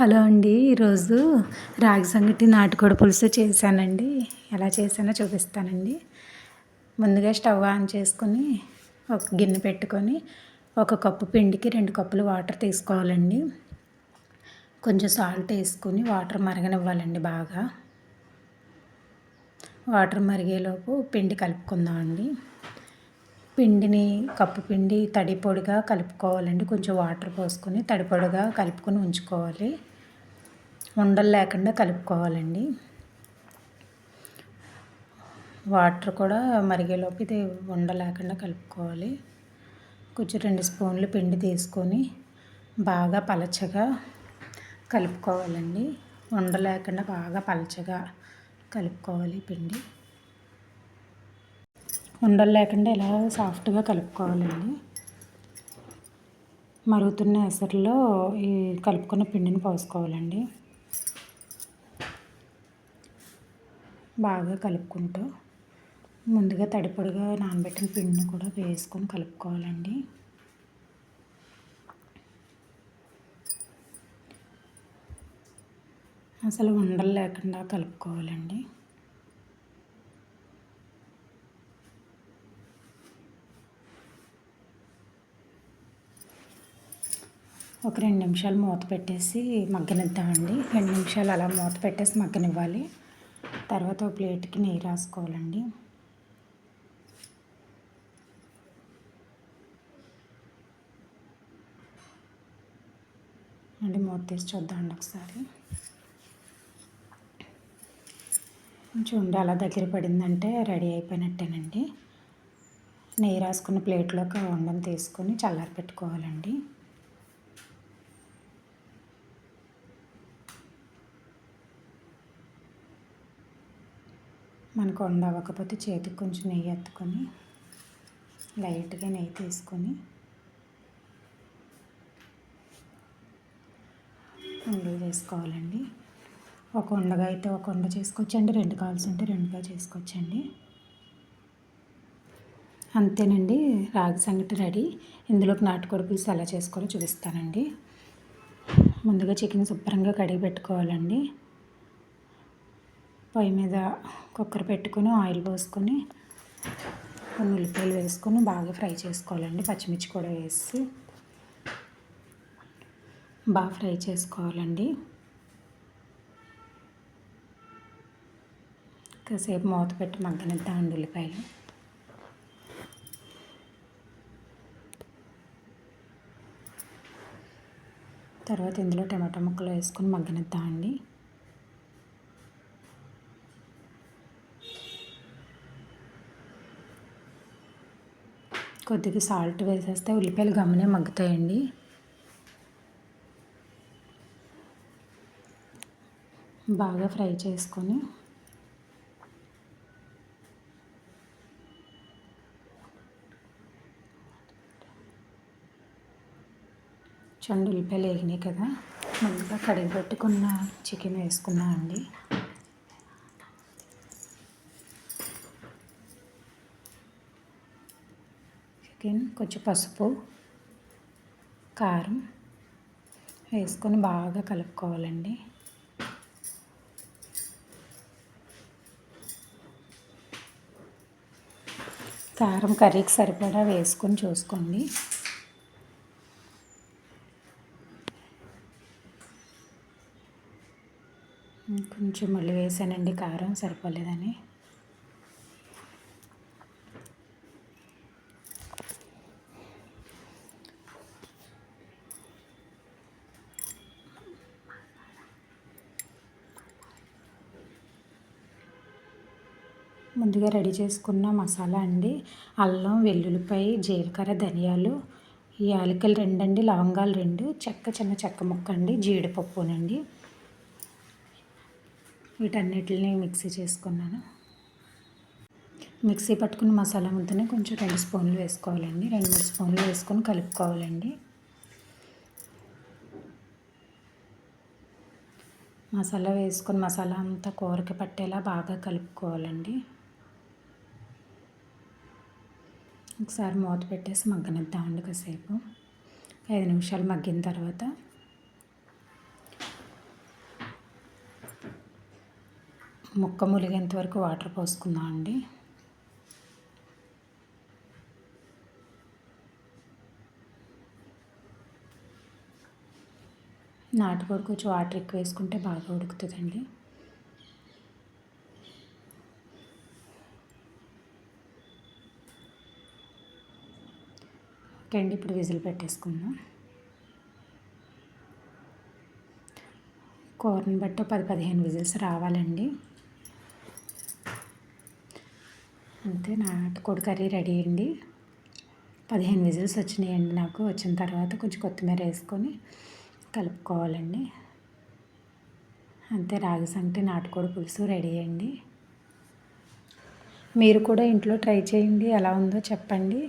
Hello అండి ఈరోజు రాగి సంగటి నాటుకోడి పులుసు చేశానండి. ఎలా చేశానో చూపిస్తానండి. ముందుగా స్టవ్ ఆన్ చేసుకొని ఒక గిన్నె పెట్టుకొని ఒక కప్పు పిండికి రెండు కప్పులు వాటర్ తీసుకోవాలండి. కొంచెం సాల్ట్ వేసుకొని వాటర్ మరగనివ్వాలండి బాగా. వాటర్ మరిగేలోపు పిండి కలుపుకుందామండి. పిండిని కప్పు పిండి తడి పొడిగా కలుపుకోవాలండి. కొంచెం వాటర్ పోసుకొని తడి పొడిగా కలుపుకొని ఉంచుకోవాలి. ఉండలు లేకుండా కలుపుకోవాలండి. వాటర్ కూడా మరిగేలోపు ఇది ఉండ లేకుండా కలుపుకోవాలి. కొంచెం రెండు స్పూన్లు పిండి తీసుకొని బాగా పలచగా కలుపుకోవాలండి. ఉండ లేకుండా బాగా పలచగా కలుపుకోవాలి పిండి. ఉండలు లేకుండా ఇలా సాఫ్ట్గా కలుపుకోవాలండి. మరుగుతున్న ఎసరులో ఈ కలుపుకున్న పిండిని పోసుకోవాలండి. బాగా కలుపుకుంటూ ముందుగా తడిపొడిగా నానబెట్టిన పిండిని కూడా వేసుకొని కలుపుకోవాలండి. అసలు ఉండలు లేకుండా కలుపుకోవాలండి. ఒక రెండు నిమిషాలు మూత పెట్టేసి మగ్గనిద్దామండి. రెండు నిమిషాలు అలా మూత పెట్టేసి మగ్గనివ్వాలి. తర్వాత ప్లేట్కి నెయ్యి రాసుకోవాలండి. అండి మూత తీసి చూద్దామండి ఒకసారి. కొంచెం అలా దగ్గర పడిందంటే రెడీ అయిపోయినట్టేనండి. నెయ్యి రాసుకున్న ప్లేట్లోకి ఉండని తీసుకొని చల్లారి పెట్టుకోవాలండి మనకు వండ అవ్వకపోతే చేతికి కొంచెం నెయ్యి ఎత్తుకొని లైట్గా నెయ్యి తీసుకొని ఉండలు చేసుకోవాలండి. ఒక ఉండగా అయితే ఒక ఉండ చేసుకోవచ్చండి. రెండు కావాల్సి ఉంటే రెండుగా చేసుకోవచ్చండి. అంతేనండి. రాగి సంగటి రెడీ. ఇందులోకి నాటుకోడి పులుసు ఎలా చేసుకోవాలో చూపిస్తానండి. ముందుగా చికెన్ శుభ్రంగా కడిగి పెట్టుకోవాలండి. పొయ్యి మీద కుక్కర్ పెట్టుకుని ఆయిల్ పోసుకొని కొన్ని ఉల్లిపాయలు వేసుకొని బాగా ఫ్రై చేసుకోవాలండి. పచ్చిమిర్చి కూడా వేసి బాగా ఫ్రై చేసుకోవాలండి. కాసేపు మూత పెట్టి మగ్గనిద్దామండి ఉల్లిపాయలు. తర్వాత ఇందులో టమాటా ముక్కలు వేసుకొని మగ్గనిద్దామండి కొద్దిగా సాల్ట్ వేసేస్తే ఉల్లిపాయలు గమనే మగ్గుతాయండి. బాగా ఫ్రై చేసుకొని చండు ఉల్లిపాయలు వేగినాయి కదా. ముందుగా కడిగి పెట్టుకున్న చికెన్ వేసుకున్నా అండి. చికెన్ కొంచెం పసుపు కారం వేసుకొని బాగా కలుపుకోవాలండి. కారం కర్రీకి సరిపడా వేసుకొని చూసుకోండి. కొంచెం మళ్ళీ వేసానండి కారం సరిపోలేదని. ముందుగా రెడీ చేసుకున్న మసాలా అండి. అల్లం వెల్లుల్లిపాయ జీలకర్ర ధనియాలు యాలకులు రెండండి లవంగాలు రెండు చెక్క చిన్న చెక్క ముక్క అండి జీడిపప్పునండి. వీటన్నిటిని మిక్సీ చేసుకున్నాను. మిక్సీ పట్టుకున్న మసాలా ముద్దనే కొంచెం రెండు స్పూన్లు వేసుకోవాలండి. రెండు మూడు స్పూన్లు వేసుకొని కలుపుకోవాలండి. మసాలా వేసుకొని మసాలా అంతా కూరకి పట్టేలా బాగా కలుపుకోవాలండి. ఒకసారి మూత పెట్టేసి మగ్గనిద్దామండి కాసేపు. ఐదు నిమిషాలు మగ్గిన తర్వాత. ముక్క ములిగేంత వరకు వాటర్ పోసుకుందాం అండి. నాటుకోడి కొంచెం వాటర్ ఎక్కువ వేసుకుంటే బాగా ఉడుకుతుందండి. ఓకే అండి ఇప్పుడు విజిల్ పెట్టేసుకుందాం. కూరని బట్టి పది పదిహేను విజిల్స్ రావాలండి. అంతే నాటుకోడి కర్రీ రెడీ అండి. పదిహేను విజిల్స్ వచ్చినాయండి నాకు వచ్చిన తర్వాత కొంచెం కొత్తిమీర వేసుకొని కలుపుకోవాలండి. అంతే రాగి సంగటి నాటుకోడి పులుసు రెడీ అండి. మీరు కూడా ఇంట్లో ట్రై చేయండి ఎలా ఉందో చెప్పండి.